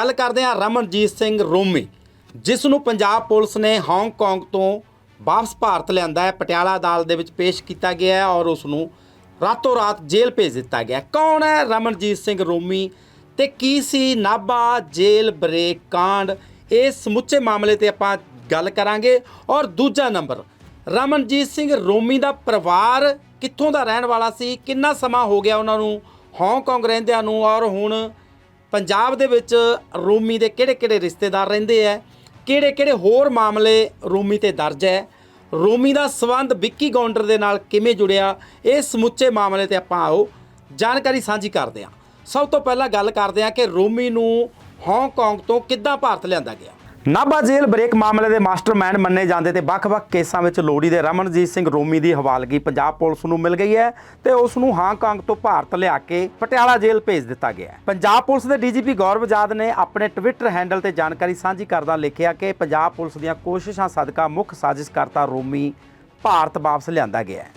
ਗੱਲ ਕਰਦੇ ਹਾਂ ਰਮਨਜੀਤ ਸਿੰਘ ਰੋਮੀ, ਜਿਸ ਨੂੰ ਪੰਜਾਬ ਪੁਲਿਸ ਨੇ ਹਾਂਗਕਾਂਗ ਤੋਂ ਵਾਪਸ ਭਾਰਤ ਲਿਆਂਦਾ ਹੈ। ਪਟਿਆਲਾ ਅਦਾਲਤ ਦੇ ਵਿੱਚ ਪੇਸ਼ ਕੀਤਾ ਗਿਆ ਹੈ ਔਰ ਉਸ ਨੂੰ ਰਾਤੋਂ ਰਾਤ ਜੇਲ੍ਹ ਭੇਜ ਦਿੱਤਾ ਗਿਆ ਕੌਣ ਹੈ ਰਮਨਜੀਤ ਸਿੰਘ ਰੋਮੀ ਤੇ ਕੀ ਸੀ ਨਾਭਾ ਜੇਲ੍ਹ ਬ੍ਰੇਕ ਕਾਂਡ? ਇਸ ਸਮੁੱਚੇ ਮਾਮਲੇ ਤੇ ਆਪਾਂ ਗੱਲ ਕਰਾਂਗੇ ਔਰ ਦੂਜਾ ਨੰਬਰ, ਰਮਨਜੀਤ ਸਿੰਘ ਰੋਮੀ ਦਾ ਪਰਿਵਾਰ ਕਿੱਥੋਂ ਦਾ ਰਹਿਣ ਵਾਲਾ ਸੀ? ਕਿੰਨਾ ਸਮਾਂ ਹੋ ਗਿਆ ਉਹਨਾਂ ਨੂੰ? ਹਾਂਗਕਾਂਗ ਰਹਿੰਦਿਆਂ ਨੂੰ ਔਰ ਹੁਣ ਪੰਜਾਬ ਦੇ ਵਿੱਚ ਰੋਮੀ ਦੇ ਕਿਹੜੇ-ਕਿਹੜੇ ਰਿਸ਼ਤੇਦਾਰ ਰਹਿੰਦੇ ਆ? ਕਿਹੜੇ-ਕਿਹੜੇ ਹੋਰ ਮਾਮਲੇ ਰੋਮੀ ਤੇ ਦਰਜ ਹੈ? ਰੋਮੀ ਦਾ ਸਬੰਧ ਵਿੱਕੀ ਗੌਂਡਰ ਦੇ ਨਾਲ ਕਿਵੇਂ ਜੁੜਿਆ? ਇਹ ਸਮੁੱਚੇ ਮਾਮਲੇ ਤੇ ਆਪਾਂ ਆਓ, ਜਾਣਕਾਰੀ ਸਾਂਝੀ ਕਰਦੇ ਹਾਂ। ਸਭ ਤੋਂ ਪਹਿਲਾਂ ਗੱਲ ਕਰਦੇ ਹਾਂ ਕਿ ਰੋਮੀ ਨੂੰ ਹਾਂਗਕਾਂਗ ਤੋਂ ਕਿੱਦਾਂ ਭਾਰਤ ਲਿਆਂਦਾ ਗਿਆ? ਨਾਭਾ ਜੇਲ੍ਹ ਬ੍ਰੇਕ ਮਾਮਲੇ ਦੇ ਮਾਸਟਰਮਾਈਂਡ ਮੰਨੇ ਜਾਂਦੇ ਤੇ ਵੱਖ-ਵੱਖ ਕੇਸਾਂ ਵਿੱਚ ਲੋੜੀ ਦੇ ਰਮਨਜੀਤ ਸਿੰਘ ਰੋਮੀ ਦੀ ਹਵਾਲਗੀ ਪੰਜਾਬ ਪੁਲਿਸ ਨੂੰ ਮਿਲ ਗਈ ਹੈ ਤੇ ਉਸ ਨੂੰ ਹਾਂਗਕਾਂਗ ਤੋਂ ਭਾਰਤ ਲਿਆ ਕੇ ਪਟਿਆਲਾ ਜੇਲ੍ਹ ਭੇਜ ਦਿੱਤਾ ਗਿਆ ਹੈ। ਪੰਜਾਬ ਪੁਲਿਸ ਦੇ ਡੀਜੀਪੀ ਗੌਰਵ ਜਾਦ ਨੇ ਆਪਣੇ ਟਵਿੱਟਰ ਹੈਂਡਲ ਤੇ ਜਾਣਕਾਰੀ ਸਾਂਝੀ ਕਰਦਾ ਲਿਖਿਆ ਕਿ ਪੰਜਾਬ ਪੁਲਿਸ ਦੀਆਂ ਕੋਸ਼ਿਸ਼ਾਂ ਸਦਕਾ ਮੁੱਖ ਸਾਜ਼ਿਸ਼ਕਰਤਾ ਰੋਮੀ ਭਾਰਤ ਵਾਪਸ ਲਿਆਂਦਾ ਗਿਆ ਹੈ।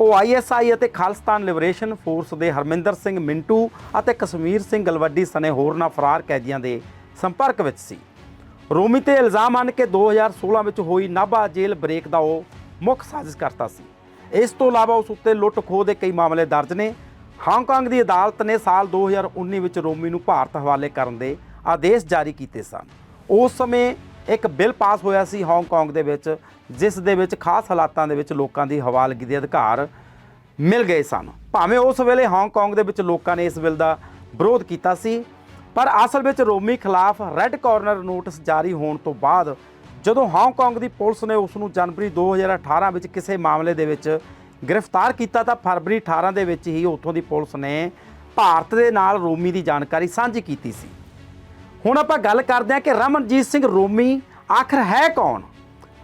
ਉਹ ਆਈਐਸਆਈ ਅਤੇ ਖਾਲਿਸਤਾਨ ਲਿਬਰੇਸ਼ਨ ਫੋਰਸ ਦੇ ਹਰਮਿੰਦਰ ਸਿੰਘ ਮਿੰਟੂ ਅਤੇ ਕਸ਼ਮੀਰ ਸਿੰਘ ਗਲਵੱਡੀ ਸਣੇ ਹੋਰਨਾਂ ਫਰਾਰ ਕੈਦੀਆਂ ਦੇ ਸੰਪਰਕ ਵਿੱਚ ਸੀ। ਰੋਮੀ ਤੇ ਇਲਜ਼ਾਮ ਹਨ ਕਿ 2016 ਵਿੱਚ ਹੋਈ ਨਾਭਾ ਜੇਲ੍ਹ ਬ੍ਰੇਕ ਦਾ ਉਹ ਮੁੱਖ ਸਾਜ਼ਿਸ਼ ਕਰਤਾ ਸੀ। ਇਸ ਤੋਂ ਇਲਾਵਾ ਉਸ ਉੱਤੇ ਲੁੱਟ ਖੋਹ ਦੇ ਕਈ ਮਾਮਲੇ ਦਰਜ ਨੇ। ਹਾਂਗਕਾਂਗ ਦੀ ਅਦਾਲਤ ਨੇ ਸਾਲ 2019 ਵਿੱਚ ਰੋਮੀ ਨੂੰ ਭਾਰਤ ਹਵਾਲੇ ਕਰਨ ਦੇ ਆਦੇਸ਼ ਜਾਰੀ ਕੀਤੇ ਸਨ। ਉਸ ਸਮੇਂ ਇੱਕ ਬਿੱਲ ਪਾਸ ਹੋਇਆ ਸੀ ਹਾਂਗਕਾਂਗ ਦੇ ਵਿੱਚ, ਜਿਸ ਦੇ ਵਿੱਚ ਖਾਸ ਹਾਲਾਤਾਂ ਦੇ ਵਿੱਚ ਲੋਕਾਂ ਦੀ ਹਵਾਲਗੀ ਦੇ ਅਧਿਕਾਰ ਮਿਲ ਗਏ ਸਨ। ਭਾਵੇਂ ਉਸ ਵੇਲੇ ਹਾਂਗਕਾਂਗ ਦੇ ਵਿੱਚ ਲੋਕਾਂ ਨੇ ਇਸ ਬਿੱਲ ਦਾ ਵਿਰੋਧ ਕੀਤਾ ਸੀ ਪਰ ਅਸਲ ਵਿੱਚ ਰੋਮੀ ਖਿਲਾਫ ਰੈੱਡ ਕਾਰਨਰ ਨੋਟਿਸ ਜਾਰੀ ਹੋਣ ਤੋਂ ਬਾਅਦ ਜਦੋਂ ਹਾਂਗਕਾਂਗ ਦੀ ਪੁਲਿਸ ਨੇ ਉਸ ਨੂੰ ਜਨਵਰੀ 2018 ਵਿੱਚ ਕਿਸੇ ਮਾਮਲੇ ਦੇ ਵਿੱਚ ਗ੍ਰਿਫਤਾਰ ਕੀਤਾ ਤਾਂ ਫਰਵਰੀ 18 ਦੇ ਵਿੱਚ ਹੀ ਉੱਥੋਂ ਦੀ ਪੁਲਿਸ ਨੇ ਭਾਰਤ ਦੇ ਨਾਲ ਰੋਮੀ ਦੀ ਜਾਣਕਾਰੀ ਸਾਂਝੀ ਕੀਤੀ ਸੀ। ਹੁਣ ਆਪਾਂ ਗੱਲ ਕਰਦੇ ਹਾਂ ਕਿ ਰਮਨਜੀਤ ਸਿੰਘ ਰੋਮੀ ਆਖਰ ਹੈ ਕੌਣ?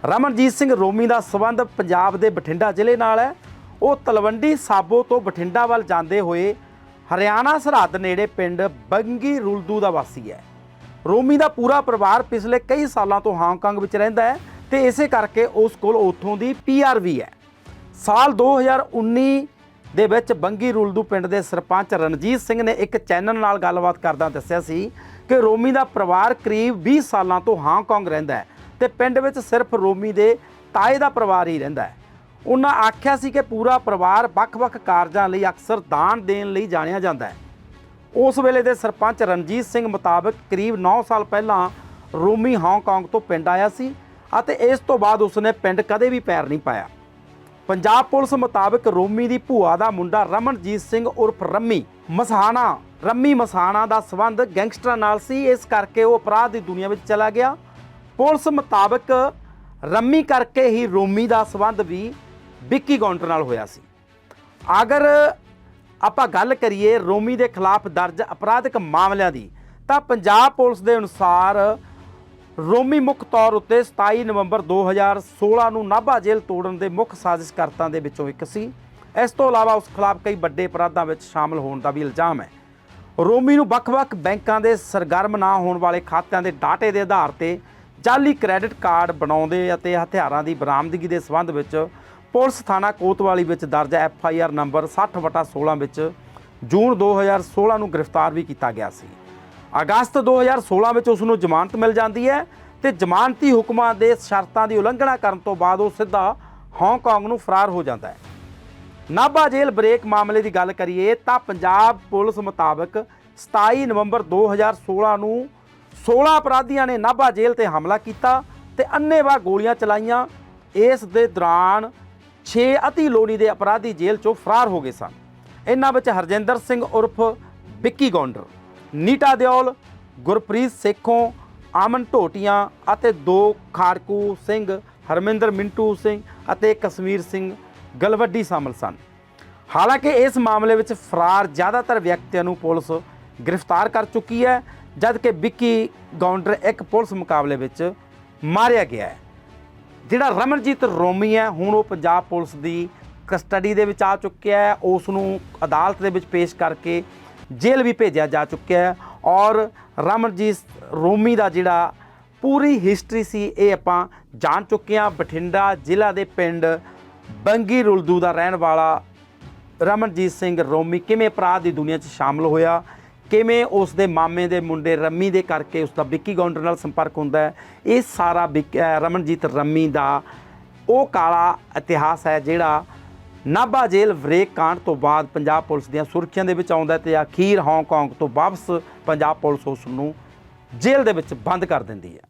ਰਮਨਜੀਤ ਸਿੰਘ ਰੋਮੀ ਦਾ ਸਬੰਧ ਪੰਜਾਬ ਦੇ ਬਠਿੰਡਾ ਜ਼ਿਲ੍ਹੇ ਨਾਲ ਹੈ। ਉਹ ਤਲਵੰਡੀ ਸਾਬੋ ਤੋਂ ਬਠਿੰਡਾ ਵੱਲ ਜਾਂਦੇ ਹੋਏ ਹਰਿਆਣਾ ਸਰਹੱਦ ਨੇੜੇ ਪਿੰਡ ਬੰਗੀ ਰੁਲਦੂ ਦਾ ਵਾਸੀ ਹੈ। ਰੋਮੀ ਦਾ ਪੂਰਾ ਪਰਿਵਾਰ ਪਿਛਲੇ ਕਈ ਸਾਲਾਂ ਤੋਂ ਹਾਂਗਕਾਂਗ ਵਿੱਚ ਰਹਿੰਦਾ ਹੈ ਤੇ ਇਸੇ ਕਰਕੇ ਉਸ ਕੋਲ ਉੱਥੋਂ ਦੀ ਪੀਆਰ ਵੀ ਹੈ। ਸਾਲ 2019 ਦੇ ਵਿੱਚ ਬੰਗੀ ਰੁਲਦੂ ਪਿੰਡ ਦੇ ਸਰਪੰਚ ਰਣਜੀਤ ਸਿੰਘ ਨੇ ਇੱਕ ਚੈਨਲ ਨਾਲ ਗੱਲਬਾਤ ਕਰਦਾ ਦੱਸਿਆ ਸੀ ਕਿ ਰੋਮੀ ਦਾ ਪਰਿਵਾਰ ਕਰੀਬ 20 ਸਾਲਾਂ ਤੋਂ ਹਾਂਗਕਾਂਗ ਰਹਿੰਦਾ ਹੈ ਤੇ ਪਿੰਡ ਵਿੱਚ ਸਿਰਫ ਰੋਮੀ ਦੇ ਤਾਏ ਦਾ ਪਰਿਵਾਰ ਹੀ ਰਹਿੰਦਾ ਹੈ। ਉਹਨਾਂ ਆਖਿਆ ਸੀ ਕਿ ਪੂਰਾ ਪਰਿਵਾਰ ਵੱਖ-ਵੱਖ ਕਾਰਜਾਂ ਲਈ ਅਕਸਰ ਦਾਨ ਦੇਣ ਲਈ ਜਾਣਿਆ ਜਾਂਦਾ ਹੈ। ਉਸ ਵੇਲੇ ਦੇ ਸਰਪੰਚ ਰਣਜੀਤ ਸਿੰਘ ਮੁਤਾਬਕ ਕਰੀਬ 9 ਸਾਲ ਪਹਿਲਾਂ ਰੋਮੀ ਹਾਂਗਕਾਂਗ ਤੋਂ ਪਿੰਡ ਆਇਆ ਸੀ ਅਤੇ ਇਸ ਤੋਂ ਬਾਅਦ ਉਸਨੇ ਪਿੰਡ ਕਦੇ ਵੀ ਪੈਰ ਨਹੀਂ ਪਾਇਆ। ਪੰਜਾਬ ਪੁਲਿਸ ਮੁਤਾਬਕ ਰੋਮੀ ਦੀ ਭੂਆ ਦਾ ਮੁੰਡਾ ਰਮਨਜੀਤ ਸਿੰਘ ਉਰਫ ਰੰਮੀ ਮਸਹਾਣਾ ਰੰਮੀ ਮਸਹਾਣਾ ਦਾ ਸਬੰਧ ਗੈਂਗਸਟਰਾਂ ਨਾਲ ਸੀ, ਇਸ ਕਰਕੇ ਉਹ ਅਪਰਾਧ ਦੀ ਦੁਨੀਆ ਵਿੱਚ ਚਲਾ ਗਿਆ। ਪੁਲਿਸ ਮੁਤਾਬਕ ਰੰਮੀ ਕਰਕੇ ਹੀ ਰੋਮੀ ਦਾ ਸਬੰਧ ਵੀ ਵਿੱਕੀ ਗੌਂਟਰ ਨਾਲ ਹੋਇਆ ਸੀ। ਅਗਰ ਆਪਾਂ ਗੱਲ ਕਰੀਏ ਰੋਮੀ ਦੇ ਖਿਲਾਫ ਦਰਜ ਅਪਰਾਧਿਕ ਮਾਮਲਿਆਂ ਦੀ, ਤਾਂ ਪੰਜਾਬ ਪੁਲਿਸ ਦੇ ਅਨੁਸਾਰ ਰੋਮੀ ਮੁੱਖ ਤੌਰ ਉੱਤੇ 27 ਨਵੰਬਰ 2016 ਨੂੰ ਨਾਭਾ ਜੇਲ੍ਹ ਤੋੜਨ ਦੇ ਮੁੱਖ ਸਾਜ਼ਿਸ਼ਕਰਤਾਂ ਦੇ ਵਿੱਚੋਂ ਇੱਕ ਸੀ। ਇਸ ਤੋਂ ਇਲਾਵਾ ਉਸ ਖਿਲਾਫ ਕਈ ਵੱਡੇ ਅਪਰਾਧਾਂ ਵਿੱਚ ਸ਼ਾਮਲ ਹੋਣ ਦਾ ਵੀ ਇਲਜ਼ਾਮ ਹੈ। ਰੋਮੀ ਨੂੰ ਵੱਖ-ਵੱਖ ਬੈਂਕਾਂ ਦੇ ਸਰਗਰਮ ਨਾ ਹੋਣ ਵਾਲੇ ਖਾਤਿਆਂ ਦੇ ਡਾਟੇ ਦੇ ਆਧਾਰ ਤੇ ਜਾਲੀ ਕ੍ਰੈਡਿਟ ਕਾਰਡ ਬਣਾਉਂਦੇ ਅਤੇ ਹਥਿਆਰਾਂ ਦੀ ਬਰਾਮਦਗੀ ਦੇ ਸੰਬੰਧ ਵਿੱਚ ਪੁਲਿਸ ਥਾਣਾ ਕੋਤਵਾਲੀ ਵਿੱਚ ਦਰਜ ਐਫ ਆਈ ਆਰ ਨੰਬਰ 60/16 ਵਿੱਚ ਜੂਨ 2016 ਨੂੰ ਗ੍ਰਿਫਤਾਰ ਵੀ ਕੀਤਾ ਗਿਆ ਸੀ। ਅਗਸਤ 2016 ਵਿੱਚ ਉਸ ਨੂੰ ਜ਼ਮਾਨਤ ਮਿਲ ਜਾਂਦੀ ਹੈ ਤੇ ਜ਼ਮਾਨਤੀ ਹੁਕਮਾਂ ਦੇ ਸ਼ਰਤਾਂ ਦੀ ਉਲੰਘਣਾ ਕਰਨ ਤੋਂ ਬਾਅਦ ਉਹ ਸਿੱਧਾ ਹਾਂਗਕਾਂਗ ਨੂੰ ਫਰਾਰ ਹੋ ਜਾਂਦਾ ਹੈ। ਨਾਭਾ ਜੇਲ੍ਹ ਬ੍ਰੇਕ ਮਾਮਲੇ ਦੀ ਗੱਲ ਕਰੀਏ ਤਾਂ ਪੰਜਾਬ ਪੁਲਿਸ ਮੁਤਾਬਕ 27 ਨਵੰਬਰ 2016 ਨੂੰ 16 ਅਪਰਾਧੀਆਂ ਨੇ ਨਾਭਾ ਜੇਲ੍ਹ ਤੇ ਹਮਲਾ ਕੀਤਾ ਤੇ ਅੰਨ੍ਹੇਵਾਹ ਗੋਲੀਆਂ ਚਲਾਈਆਂ। ਇਸ ਦੇ ਦੌਰਾਨ 6 ਅਤੀ ਲੋਨੀ ਦੇ ਅਪਰਾਧੀ ਜੇਲ੍ਹ ਚੋਂ ਫਰਾਰ ਹੋ ਗਏ ਸਨ। ਇਹਨਾਂ ਵਿੱਚ ਹਰਜਿੰਦਰ ਸਿੰਘ ਉਰਫ ਵਿੱਕੀ ਗੌਂਡਰ, ਨੀਟਾ ਦਿਓਲ, ਗੁਰਪ੍ਰੀਤ ਸੇਖੋਂ, ਆਮਨ ਢੋਟੀਆਂ ਅਤੇ ਦੋ ਖਾੜਕੂ ਸਿੰਘ, ਹਰਮਿੰਦਰ ਮਿੰਟੂ ਸਿੰਘ ਅਤੇ ਕਸ਼ਮੀਰ ਸਿੰਘ ਗਲਵੱਡੀ ਸ਼ਾਮਲ ਸਨ। ਹਾਲਾਂਕਿ ਇਸ ਮਾਮਲੇ ਵਿੱਚ ਫਰਾਰ ਜ਼ਿਆਦਾਤਰ ਵਿਅਕਤੀਆਂ ਨੂੰ ਪੁਲਿਸ ਗ੍ਰਿਫਤਾਰ ਕਰ ਚੁੱਕੀ ਹੈ, ਜਦਕਿ ਵਿੱਕੀ ਗੌਂਡਰ ਇੱਕ ਪੁਲਿਸ ਮੁਕਾਬਲੇ ਵਿੱਚ ਮਾਰਿਆ ਗਿਆ ਹੈ। ਜਿਹੜਾ ਰਮਨਜੀਤ ਰੋਮੀ ਹੈ, ਹੁਣ ਉਹ ਪੰਜਾਬ ਪੁਲਿਸ ਦੀ ਕਸਟਡੀ ਦੇ ਵਿੱਚ ਆ ਚੁੱਕਿਆ ਹੈ। ਉਸ ਨੂੰ ਅਦਾਲਤ ਦੇ ਵਿੱਚ ਪੇਸ਼ ਕਰਕੇ ਜੇਲ੍ਹ ਵੀ ਭੇਜਿਆ ਜਾ ਚੁੱਕਿਆ ਹੈ ਔਰ ਰਮਨਜੀਤ ਰੋਮੀ ਦਾ ਜਿਹੜਾ ਪੂਰੀ ਹਿਸਟਰੀ ਸੀ, ਇਹ ਆਪਾਂ ਜਾਣ ਚੁੱਕੇ ਹਾਂ। ਬਠਿੰਡਾ ਜ਼ਿਲ੍ਹਾ ਦੇ ਪਿੰਡ ਬੰਗੀ ਰੁਲਦੂ ਦਾ ਰਹਿਣ ਵਾਲਾ ਰਮਨਜੀਤ ਸਿੰਘ ਰੋਮੀ ਕਿਵੇਂ ਅਪਰਾਧ ਦੀ ਦੁਨੀਆ 'ਚ ਸ਼ਾਮਲ ਹੋਇਆ? ਕਿਵੇਂ ਉਸ ਦੇ ਮਾਮੇ ਦੇ ਮੁੰਡੇ ਰੰਮੀ ਦੇ ਕਰਕੇ ਉਸ ਦਾ ਵਿੱਕੀ ਗੌਂਡਰ ਨਾਲ ਸੰਪਰਕ ਹੁੰਦਾ ਹੈ? ਇਹ ਸਾਰਾ ਵਿੱਕ- ਰਮਨਜੀਤ ਰੰਮੀ ਦਾ ਉਹ ਕਾਲਾ ਇਤਿਹਾਸ ਹੈ ਜਿਹੜਾ ਨਾਭਾ ਜੇਲ੍ਹ ਵਰੇਕ ਕਾਂਡ ਤੋਂ ਬਾਅਦ ਪੰਜਾਬ ਪੁਲਿਸ ਦੀਆਂ ਸੁਰਖੀਆਂ ਦੇ ਵਿੱਚ ਆਉਂਦਾ ਹੈ ਤੇ ਅਖੀਰ ਹਾਂਗਕਾਂਗ ਤੋਂ ਵਾਪਸ ਪੰਜਾਬ ਪੁਲਿਸ ਉਸ ਨੂੰ ਜੇਲ੍ਹ ਦੇ ਵਿੱਚ ਬੰਦ ਕਰ ਦਿੰਦੀ ਹੈ।